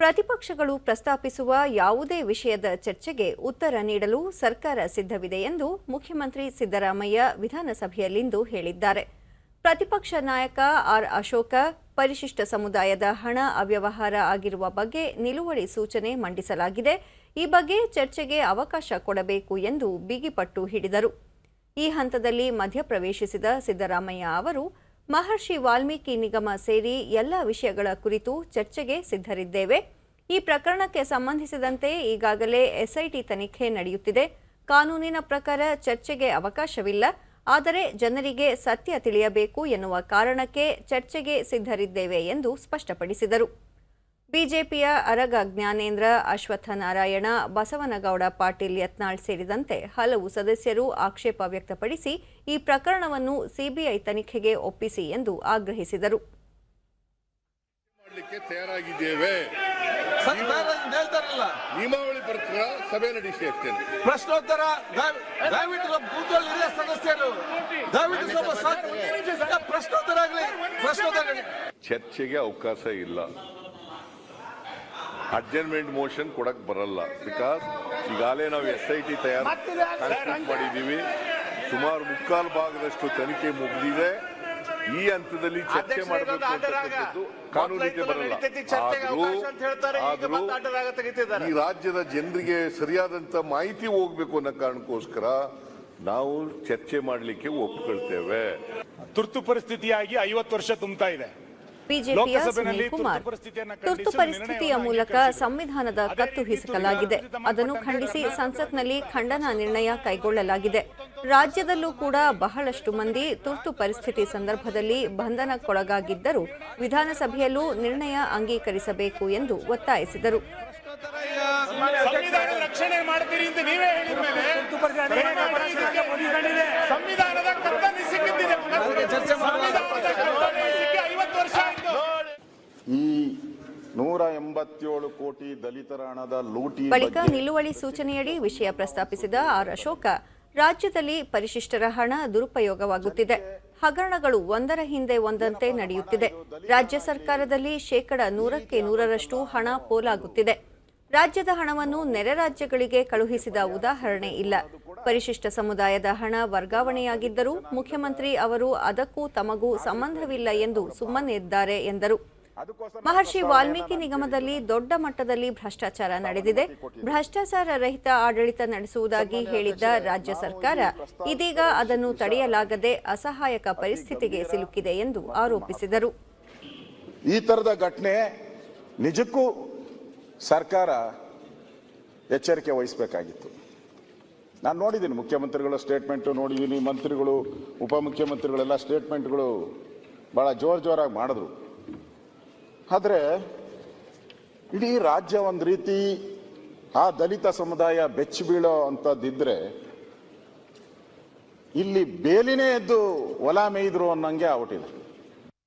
ಪ್ರತಿಪಕ್ಷಗಳು ಪ್ರಸ್ತಾಪಿಸುವ ಯಾವುದೇ ವಿಷಯದ ಚರ್ಚೆಗೆ ಉತ್ತರ ನೀಡಲು ಸರ್ಕಾರ ಸಿದ್ಧವಿದೆ ಎಂದು ಮುಖ್ಯಮಂತ್ರಿ ಸಿದ್ದರಾಮಯ್ಯ ವಿಧಾನಸಭೆಯಲ್ಲಿಂದು ಹೇಳಿದ್ದಾರೆ. ಪ್ರತಿಪಕ್ಷ ನಾಯಕ ಆರ್ ಅಶೋಕ, ಪರಿಶಿಷ್ಟ ಸಮುದಾಯದ ಹಣ ಅವ್ಯವಹಾರ ಆಗಿರುವ ಬಗ್ಗೆ ನಿಲುವಳಿ ಸೂಚನೆ ಮಂಡಿಸಲಾಗಿದೆ. ಈ ಬಗ್ಗೆ ಚರ್ಚೆಗೆ ಅವಕಾಶ ಕೊಡಬೇಕು ಎಂದು ಬಿಗಿಪಟ್ಟು ಹಿಡಿದರು. ಈ ಹಂತದಲ್ಲಿ ಮಧ್ಯಪ್ರವೇಶಿಸಿದ ಸಿದ್ದರಾಮಯ್ಯ ಅವರು ಮಹರ್ಷಿ ವಾಲ್ಮೀಕಿ ನಿಗಮ ಸೇರಿ ಎಲ್ಲ ವಿಷಯಗಳ ಕುರಿತು ಚರ್ಚೆಗೆ ಸಿದ್ಧರಿದ್ದೇವೆ. ಈ ಪ್ರಕರಣಕ್ಕೆ ಸಂಬಂಧಿಸಿದಂತೆ ಈಗಾಗಲೇ ಎಸ್ಐಟಿ ತನಿಖೆ ನಡೆಯುತ್ತಿದೆ. ಕಾನೂನಿನ ಪ್ರಕಾರ ಚರ್ಚೆಗೆ ಅವಕಾಶವಿಲ್ಲ. ಆದರೆ ಜನರಿಗೆ ಸತ್ಯ ತಿಳಿಯಬೇಕು ಎನ್ನುವ ಕಾರಣಕ್ಕೆ ಚರ್ಚೆಗೆ ಸಿದ್ಧರಿದ್ದೇವೆ ಎಂದು ಸ್ಪಷ್ಟಪಡಿಸಿದರು. ಬಿಜೆಪಿಯ ಅರಗ ಜ್ಞಾನೇಂದ್ರ ಅಶ್ವತ್ಥ ನಾರಾಯಣ ಬಸವನಗೌಡ ಪಾಟೀಲ್ ಯತ್ನಾಳ್ ಸೇರಿದಂತೆ ಹಲವು ಸದಸ್ಯರು ಆಕ್ಷೇಪ ವ್ಯಕ್ತಪಡಿಸಿ ಈ ಪ್ರಕರಣವನ್ನು ಸಿಬಿಐ ತನಿಖೆಗೆ ಒಪ್ಪಿಸಿ ಎಂದು ಆಗ್ರಹಿಸಿದರು. ಮಾಡಲಿಕ್ಕೆ ತಯಾರಾಗಿದ್ದೇವೆ. ಸರ್ಕಾರ ಹೇಳ್ತಾರಲ್ಲ. ನಿಯಮಾವಳಿ ಪ್ರಕಾರ ಸಭೆ ನಡೆಸಿ ಅಷ್ಟೇನೆ ಪ್ರಶ್ನೋತ್ತರ ದಯವಿಟ್ಟು ನಮ್ಮ ಸದಸ್ಯರು. ದಯವಿಟ್ಟು ಸ್ವಲ್ಪ ಪ್ರಶ್ನೋತ್ತರ ಆಗಲಿ. ಪ್ರಶ್ನೋತ್ತರ ಚರ್ಚೆಗೆ ಅವಕಾಶ ಇಲ್ಲ. ಅಡ್ಜರ್ಮೆಂಟ್ ಮೋಷನ್ ಕೊಡಕ್ ಬರಲ್ಲ. ಬಿಕಾಸ್ ಈಗಾಗಲೇ ನಾವು ಎಸ್ ಐ ಟಿ ತಯಾರು ಮಾಡಿದ್ದೀವಿ. ಸುಮಾರು ಮುಕ್ಕಾಲು ಭಾಗದಷ್ಟು ತನಿಖೆ ಮುಗಿದಿದೆ. ಈ ಹಂತದಲ್ಲಿ ಚರ್ಚೆ ಮಾಡಬೇಕು ಕಾನೂನಿಗೆ ಬರಲ್ಲ. ಆದರೂ ಆದ್ರೂ ಈ ರಾಜ್ಯದ ಜನರಿಗೆ ಸರಿಯಾದಂತ ಮಾಹಿತಿ ಹೋಗ್ಬೇಕು ಅನ್ನೋ ಕಾರಣಕ್ಕೋಸ್ಕರ ನಾವು ಚರ್ಚೆ ಮಾಡಲಿಕ್ಕೆ ಒಪ್ಪಿಕೊಳ್ತೇವೆ ತುರ್ತು ಪರಿಸ್ಥಿತಿಯಾಗಿ ಐವತ್ತು ವರ್ಷ ತುಂಬುತ್ತಾ ಇದೆ. ಬಿಜೆಪಿಯ ಸುನೀಲ್ ಕುಮಾರ್. ತುರ್ತು ಪರಿಸ್ಥಿತಿಯ ಮೂಲಕ ಸಂವಿಧಾನದ ಕತ್ತು ಹಿಸುಕಲಾಗಿದೆ. ಅದನ್ನು ಖಂಡಿಸಿ ಸಂಸತ್ನಲ್ಲಿ ಖಂಡನಾ ನಿರ್ಣಯ ಕೈಗೊಳ್ಳಲಾಗಿದೆ. ರಾಜ್ಯದಲ್ಲೂ ಕೂಡ ಬಹಳಷ್ಟು ಮಂದಿ ತುರ್ತು ಪರಿಸ್ಥಿತಿ ಸಂದರ್ಭದಲ್ಲಿ ಬಂಧನಕ್ಕೊಳಗಾಗಿದ್ದರೂ ವಿಧಾನಸಭೆಯಲ್ಲೂ ನಿರ್ಣಯ ಅಂಗೀಕರಿಸಬೇಕು ಎಂದು ಒತ್ತಾಯಿಸಿದರು. ಸಂವಿಧಾನದ ನೂರ ಎಂಬತ್ತೇಳು ಕೋಟಿ ದಲಿತರ ಹಣದ ಲೂಟಿ ಬಳಿಕ ನಿಲುವಳಿ ಸೂಚನೆಯಡಿ ವಿಷಯ ಪ್ರಸ್ತಾಪಿಸಿದ ಆರ್ ಅಶೋಕ ರಾಜ್ಯದಲ್ಲಿ ಪರಿಶಿಷ್ಟರ ಹಣ ದುರುಪಯೋಗವಾಗುತ್ತಿದೆ. ಹಗರಣಗಳು ಒಂದರ ಹಿಂದೆ ಒಂದಂತೆ ನಡೆಯುತ್ತಿದೆ. ರಾಜ್ಯ ಸರ್ಕಾರದಲ್ಲಿ ಶೇಕಡ ನೂರಕ್ಕೆ ನೂರರಷ್ಟು ಹಣ ಪೋಲಾಗುತ್ತಿದೆ. ರಾಜ್ಯದ ಹಣವನ್ನು ನೆರೆ ರಾಜ್ಯಗಳಿಗೆ ಕಳುಹಿಸಿದ ಉದಾಹರಣೆ ಇಲ್ಲ. ಪರಿಶಿಷ್ಟ ಸಮುದಾಯದ ಹಣ ವರ್ಗಾವಣೆಯಾಗಿದ್ದರೂ ಮುಖ್ಯಮಂತ್ರಿ ಅವರು ಅದಕ್ಕೂ ತಮಗೂ ಸಂಬಂಧವಿಲ್ಲ ಎಂದು ಸುಮ್ಮನಿದ್ದಾರೆ ಎಂದರು. ಮಹರ್ಷಿ ವಾಲ್ಮೀಕಿ ನಿಗಮದಲ್ಲಿ ದೊಡ್ಡ ಮಟ್ಟದಲ್ಲಿ ಭ್ರಷ್ಟಾಚಾರ ನಡೆದಿದೆ. ಭ್ರಷ್ಟಾಚಾರ ರಹಿತ ಆಡಳಿತ ನಡೆಸುವುದಾಗಿ ಹೇಳಿದ್ದ ರಾಜ್ಯ ಸರ್ಕಾರ ಇದೀಗ ಅದನ್ನು ತಡೆಯಲಾಗದೆ ಅಸಹಾಯಕ ಪರಿಸ್ಥಿತಿಗೆ ಸಿಲುಕಿದೆ ಎಂದು ಆರೋಪಿಸಿದರು. ಈ ತರದ ಘಟನೆ ನಿಜಕ್ಕೂ ಸರ್ಕಾರ ಎಚ್ಚರಿಕೆ ವಹಿಸಬೇಕಾಗಿತ್ತು. ನಾನು ನೋಡಿದ್ದೀನಿ ಮುಖ್ಯಮಂತ್ರಿಗಳ ಸ್ಟೇಟ್ಮೆಂಟು ನೋಡಿದ್ದೀನಿ ಮಂತ್ರಿಗಳು ಉಪಮುಖ್ಯಮಂತ್ರಿಗಳೆಲ್ಲ ಸ್ಟೇಟ್ಮೆಂಟ್ಗಳು ಭಾಳ ಜೋರು ಜೋರಾಗಿ ಮಾಡಿದ್ರು. ಆದರೆ ಇಡೀ ರಾಜ್ಯ ಒಂದು ರೀತಿ ಆ ದಲಿತ ಸಮುದಾಯ ಬೆಚ್ಚಿ ಬೀಳೋ ಅಂಥದ್ದಿದ್ರೆ ಇಲ್ಲಿ ಬೇಲಿನೇ ಎದ್ದು ಹೊಲ ಮೇಯ್ದ್ರು ಅನ್ನಂಗೆ ಆಗ್ಬಿಟ್ಟಿದೆ.